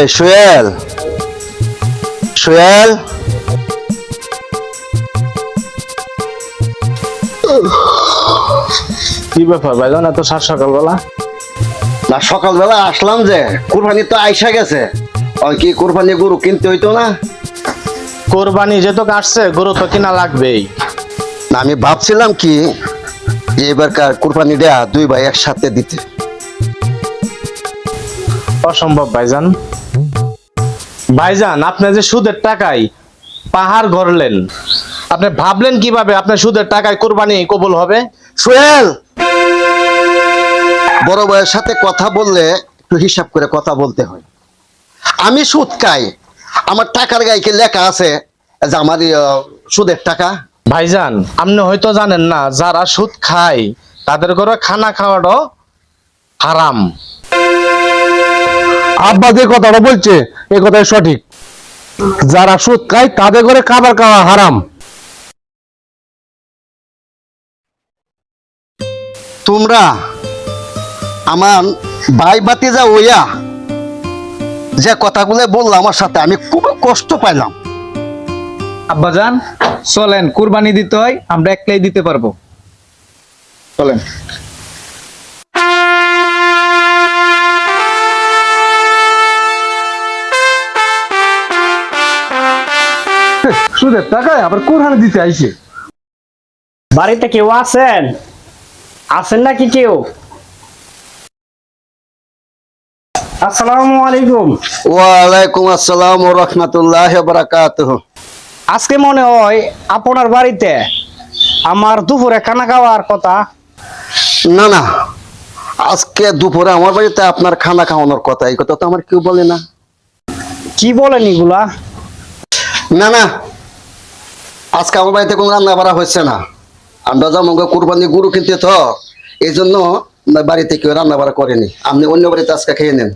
এই সোহেল। সোহেল? কি ব্যাপার ভাইজান এত সাত সকালবেলা? না সকালবেলা আসলাম যে কুরবানি তো আইসা গেছে। আর কি কুরবানি গরু কিনতে হইতো না? কোরবানি যেহেতু কাটছে গরু তো কিনা লাগবেই। না আমি ভাবছিলাম কি যে এবারকার কুরবানি দেয়া দুই ভাই একসাথে দিতে। অসম্ভব ভাইজান। ভাইজান আপনি যে সুদের টাকায় পাহাড় গড়লেন আপনি ভাবলেন কীভাবে আপনার সুদের টাকায় কোরবানি কবুল হবে? সোহেল! বড় ভাইয়ের সাথে কথা বললে একটু হিসাব করে কথা বলতে হয়। আমি সুদ খাই আমার টাকার গাইকে লেখা আছে যে আমার সুদের টাকা। ভাইজান আপনি হয়তো জানেন না যারা সুদ খায় তাদের করে খানা খাওয়াটাও হারাম। আব্বা যে কথাটা বলছে এ কথাই সঠিক। যারা সুদ খায় তাদের করে খাবার খাওয়া হারাম। তোমরা আমার ভাই বাতিজা ওইয়া যে কথাগুলো বলল আমার সাথে আমি খুব কষ্ট পাইলাম। আব্বাজান চলেন কুরবানি দিতে হয় আমরা একলাই দিতে পারব। চলেন। সুদের টাকায় আবার কোরআন দিতে আইছে। বাড়িতে কেউ আছেন? আছেন নাকি কেউ? আসসালামু আলাইকুম। ওয়ালাইকুম আসসালাম ও রহমতুল্লাহ বারাকাত আজকে মনে হয় আপনার বাড়িতে আমার দুপুরে খানা খাওয়ার কথা। না না। আজকে দুপুরে আমার বাড়িতে আপনার খানা খাওয়ানোর কথা এই কথা তো আমার কেউ বলে না। কি বলেন এগুলা? না না। আজকে আমার বাড়িতে কোনো রান্না বাড়া হচ্ছে না। আমরা যেমন কুরবানি গরু কিনতে তো এই জন্য বাড়িতে কেউ রান্না বাড়া করেনি। আপনি অন্য বাড়িতে আজকে খেয়ে নেন।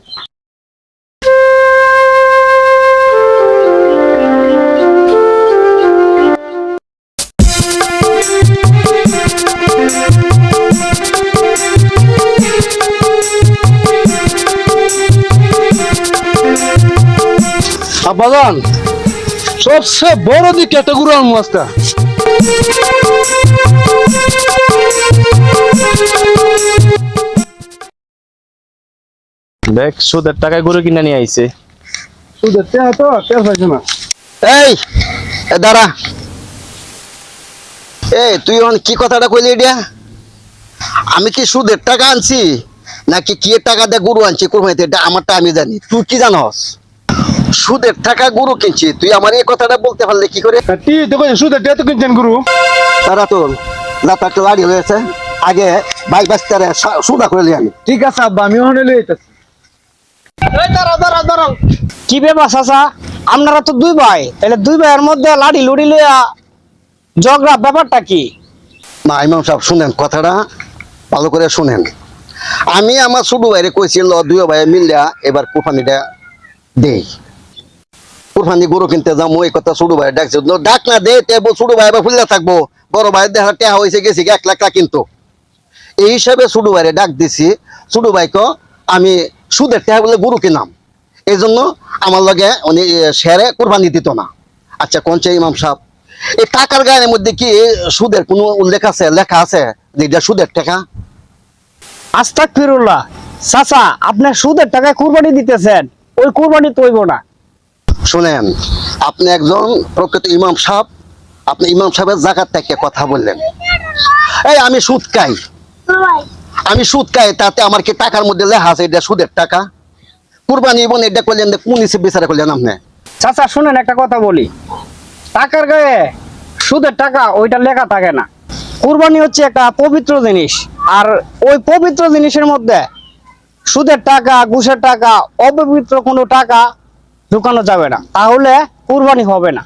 আব্বাজান সবচেয়ে বড় দিকে একটা গুরু মাছটা। দেখ সুদের টাকায় গরু কিনে নিয়ে আইছে। সুদের টাকা তো টের পাইছে না। এই এ দাঁড়া। এই তুই এখন কি কথাটা কইলি এটা? আমি কি সুদের টাকা আনছি নাকি কি এর টাকা দিয়ে গরু আনছি কোরবানিতে? এটা আমারটা আমি জানি। তুই কি জানস? সুদের টাকা গরু কিনছি তুই আমার এই কথাটা বলতে পারলে কি করে? টি তো কই সুদের টাকা তো কিনছেন গুরু? তারা তোর লাতা একটা লাড়ি হয়েছে। আগে বাইক বাস্তারে সুদা করে লিয়ে আনি। ঠিক আছে আব্বা আমি ওখানে লই আইতাছি। কি ব্যাপার চাচা? আপনারা তো দুই ভাই তাহলে দুই ভাইয়ের মধ্যে লাড়ি লুড়ি লইয়া ঝগড়া ব্যাপারটা কি? না ইমাম সাহেব শুনেন কথাটা ভালো করে শুনেন। আমি আমার ছোট ভাইরে কইছিল দুই ভাই মিলিয়া এবার কুরবানিটা দেই কুরবানি গরু কিনতে যাব কথা ভাই ডাক না ভাই থাকব। ভাই এক লাখ এই ভাইরে ডাক দিছি। ছোট ভাইকে আমি সুদের বলে গরু কিনাম। এই জন্য আমার লগে উনি শেয়ারে কুরবানি দিত না। আচ্ছা কোনছে ইমাম সাহেব? এই টাকার গায়ের মধ্যে কি সুদের কোনো উল্লেখ আছে, লেখা আছে যে এটা সুদের টাকা? আস্তাক ফিরুল্লাহ চাচা আপনি সুদের টাকায় কুরবানি দিতেছেন। ওই কুরবানি তৈব না। শুনেন আপনি একজন প্রকৃত ইমাম সাহেব আপনি ইমাম সাহেবের জায়গার থেকে কথা বললেন। এই আমি সুদ খাই। আমি সুদ খাই তাতে আমার কি টাকার মধ্যে লেখা আছে এটা সুদের টাকা? কুরবানি বোন এটা করলেন কোন হিসেবে বিচারে করলেন আপনি? চাচা শুনেন একটা কথা বলি। টাকার গায়ে সুদের টাকা ওইটা লেখা থাকে না। কুরবানি হচ্ছে একটা পবিত্র জিনিস আর ওই পবিত্র জিনিসের মধ্যে সুদের টাকা, ঘুষের টাকা, অপবিত্র কোনো টাকা ঢুকানো যাবে না। তাহলে কুরবানি হবে না।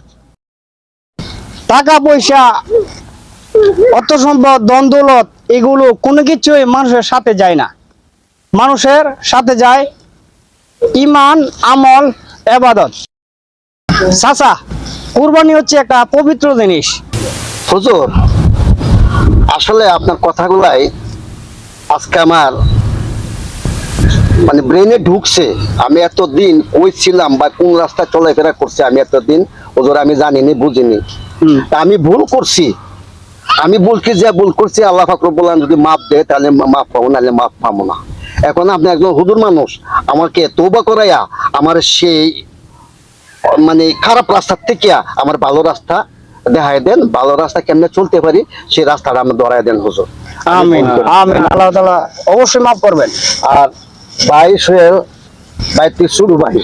টাকা, পয়সা, অর্থ সম্পদ, ধন দৌলত, এগুলো কোনো কিছুই মানুষের সাথে যায় না। মানুষের সাথে যায় ইমান আমল, এবাদত। চাচা, কুরবানি হচ্ছে একটা পবিত্র জিনিস। হুজুর, আসলে আপনার কথাগুলাই আজকে আমার মানে ব্রেনে ঢুকছে আমি এতদিন কই ছিলাম বা কোন রাস্তা চলাফেরা করছে আমি এতদিন ওদের আমি জানিনি বুঝিনি। আমি ভুল করছি। আমি বলছি যে ভুল করছি আল্লাহ ফাকরুল যদি মাপ দেয় তাহলে মাপ পাবো নাহলে মাপ পাবো না। এখন আপনি একজন হুজুর মানুষ আমাকে তৌবা করাইয়া আমার সেই মানে খারাপ রাস্তার থেকে আমার ভালো রাস্তা দেখাই দেন ভালো রাস্তা কেমনে চলতে পারি সেই রাস্তাটা আমি ধরাই দেন হুজুর। আমিন আমিন। আল্লাহ তাআলা অবশ্যই মাফ করবেন। আর ভাই সোহেল ভাই তুই শুরু ভাই।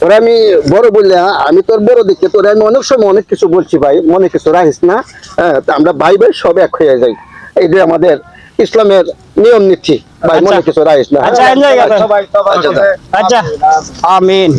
তোরা আমি বড় বললে আমি তোর বড় দেখতে তোরা আমি অনেক সময় অনেক কিছু বলছি ভাই মনে কিছু রাখিস না হ্যাঁ আমরা ভাই ভাই সব এক হয়ে যাই। এই যে আমাদের ইসলামের নিয়ম নীতি ভাই মনে আচ্ছা। কিছু রাখিস না। আচ্ছা, সবাই আচ্ছা। আমিন।